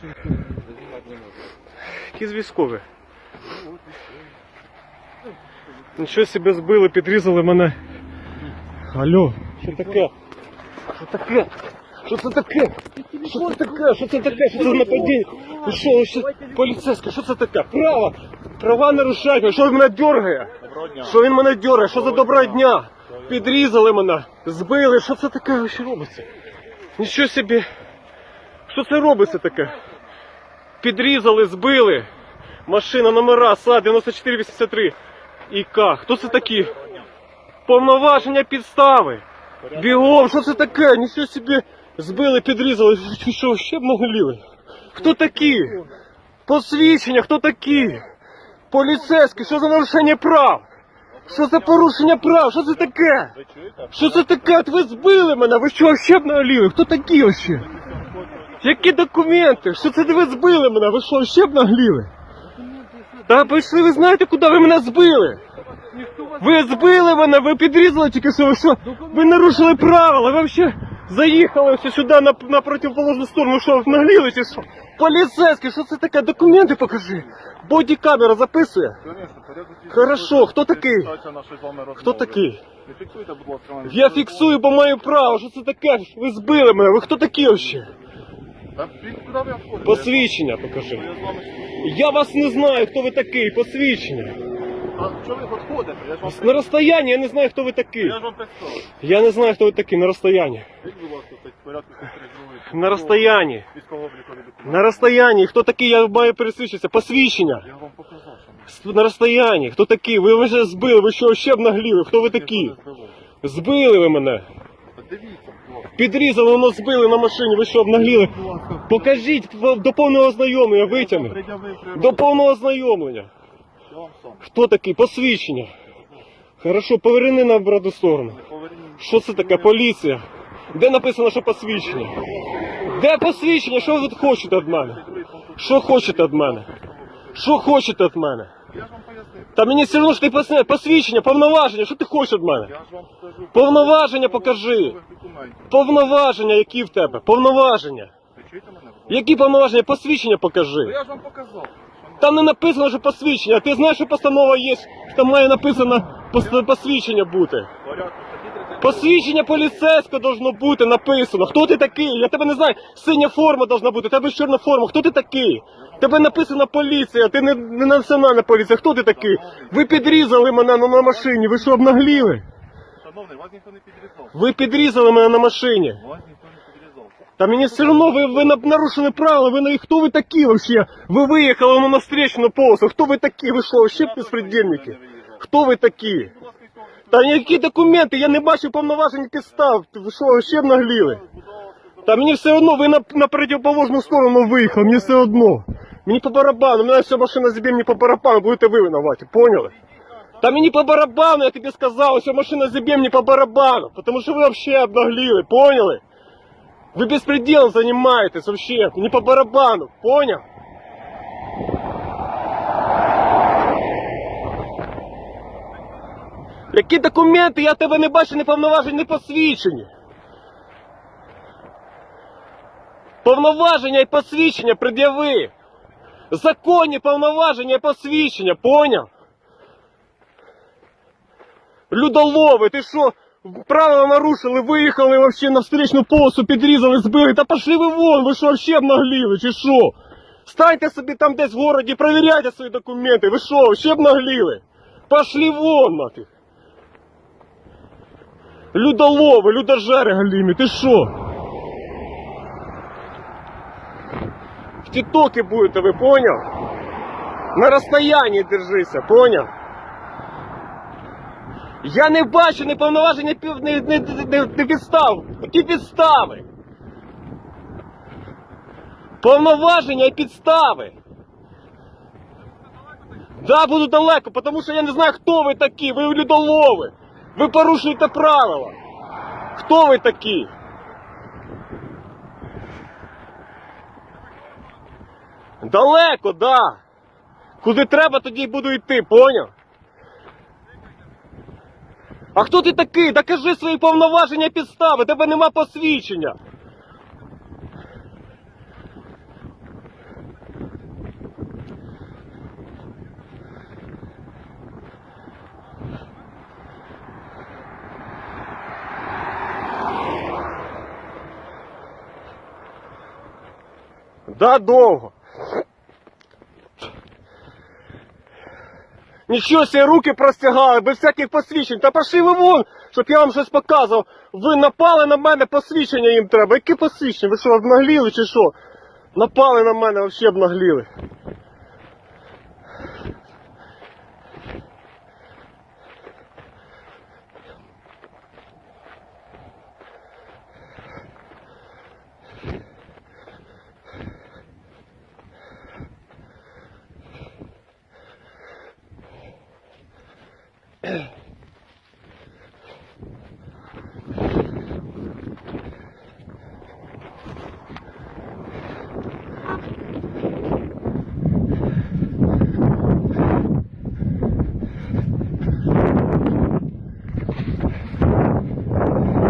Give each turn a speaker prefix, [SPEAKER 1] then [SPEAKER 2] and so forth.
[SPEAKER 1] знімати.
[SPEAKER 2] Якісь військові. Нічого себе збили, підрізали мене. Алло, що таке? Що таке? Що це таке? Що це таке? Що це таке? Що це за нападіння? Ви що, що? Поліцейська, що це таке? Право! Права нарушають, що він мене дергає? Що він мене дергає? Що за доброго дня? Підрізали мене, збили, що це таке що робиться? Нічого собі. Що це робиться таке? Підрізали, збили. Машина номера СА 9483 ІК. Хто це такі? Повноваження підстави. Бігом, що це таке? Нічого собі збили, підрізали. Що, ще б наголіли? Хто такі? Посвідчення, хто такі? Поліцейські, що за нарушення прав? Що за порушення прав? Що це таке? Що це таке? От Ви збили мене? Ви що, ще б наголіли? Хто такі вообще? Які документи? Що це ви збили мене? Ви що, ще б нагліли? Та пішли, ви знаєте, куди ви мене збили? Ви збили мене, ви підрізали тільки що, ви що? Ви нарушили правила, ви взагалі заїхали все сюди на, на противоположну сторону, Ви що, нагліли чи що? Поліцейський, що це таке? Документи покажи. Бодікамера записує.
[SPEAKER 1] Конечно, порядок дій.
[SPEAKER 2] Хорошо, хто такий? Хто такий?
[SPEAKER 1] Не фіксуйте, будь ласка.
[SPEAKER 2] Я фіксую, бо маю право. Що це таке? Ви збили мене. Ви хто такі взагалі?
[SPEAKER 1] Та фік- куди ви входите?
[SPEAKER 2] Посвідчення покажи.
[SPEAKER 1] Я з вами спілкуюся.
[SPEAKER 2] Я вас не знаю, хто ви такий. Посвідчення.
[SPEAKER 1] А що ви підходите? Я ж вам
[SPEAKER 2] На розстоянні я не знаю, хто ви такий.
[SPEAKER 1] Я ж вам представив.
[SPEAKER 2] Я не знаю, хто ви такий на розстоянні.
[SPEAKER 1] В порядку
[SPEAKER 2] На розстоянні. На розстоянні. Хто такий, я маю пересвідчитися. Посвідчення.
[SPEAKER 1] Я вам показав, що ми.
[SPEAKER 2] На розстоянні. Хто такий? Ви вже збили, ви що ще б нагліли? Хто ви такі? Збили ви мене.
[SPEAKER 1] Та Дивіться.
[SPEAKER 2] Підрізали, воно збили на машині. Ви що обнагліли? Покажіть до повного ознайомлення, витягни. До повного ознайомлення. Хто такий? Посвідчення. Хорошо, поверни на обратну сторону. Що це таке? Поліція. Де написано, що посвідчення? Де посвідчення? Що ви хочете від мене? Що хочете від мене? Що хочете від мене? Та мені все одно, що ти посвідчення, повноваження, що ти хочеш від мене? Повноваження покажи. Повноваження, які в тебе? Повноваження.
[SPEAKER 1] Ви чуєте мене?
[SPEAKER 2] Які повноваження? Посвідчення
[SPEAKER 1] Ну,
[SPEAKER 2] покажи.
[SPEAKER 1] Я ж вам показав.
[SPEAKER 2] Там не написано, що посвідчення. Ти знаєш, що постанова є, там має написано пос- посвідчення бути.
[SPEAKER 1] Порядку статті 30.
[SPEAKER 2] Посвідчення поліцейського должно бути написано. Хто ти такий? Я тебе не знаю. Синя форма должна бути, у тебе ж чорна форма. Хто ти такий? Тебе написано поліція, ти не, не національна поліція. Хто ти такий? Ви підрізали мене на, на машині. Ви що обнагліли?
[SPEAKER 1] Шановний, вас ніхто не підрізав.
[SPEAKER 2] Ви підрізали мене на машині.
[SPEAKER 1] Вас ніхто не підрізав.
[SPEAKER 2] Та мені все одно ви, ви на- нарушили правила. Ви на хто ви такі вообще? Ви виїхали на встречну полосу. Хто ви такі? Ви що, вообще безпредельники? Хто ви такі?
[SPEAKER 1] Будь ласка, військових
[SPEAKER 2] Та які документи? Я не бачив повноважень підстав. Ви що, вообще обнагліли? Та мені все одно, ви на, на противоположну сторону виїхали, мені все одно. Мені по барабану, мене вся машина зіб'є мені по барабану, будете ви винуваті, поняли? Та мені по барабану, я тобі сказав, вся машина зіб'є мені по барабану, тому що ви вообще обнагліли, поняли? Ви беспределом занимаетесь вообще, не по барабану, понял? Які документи? Я тебе не бачу, не повноважень, не посвідчені. Повноваження і посвідчення пред'яви. Законні повноваження і посвідчення, поняв? Людолови, ти що, правила нарушили, виїхали вообще на встречну полосу, підрізали, збили, та пошли ви вон, ви що вообще обнагліли, чи що? Станьте собі там десь в городі, перевіряйте свої документи, ви що, вообще обнагліли? Пошли вон, нафіг. Людолови, людожери галімі, ти що? В тіктоки будете, ви понял? На розстоянні держися, понял? Я не бачу неповноваження пів- не, не, не, не підстав. Які підстави? Повноваження і підстави. Да, буду далеко, тому що я не знаю, хто ви такі. Ви людолови. Ви порушуєте правила. Хто ви такі? Далеко, да. Куди треба, тоді й буду йти, поняв? А хто ти такий? Докажи свої повноваження підстави, тебе нема посвідчення. Да довго. Нічого себе руки простягали, без всяких посвідчень. Та пошли ви вон, щоб я вам щось показував. Ви напали на мене, посвідчення їм треба. Які посвідчення? Ви що, обнагліли чи що? Напали на мене, взагалі обнагліли. あっ。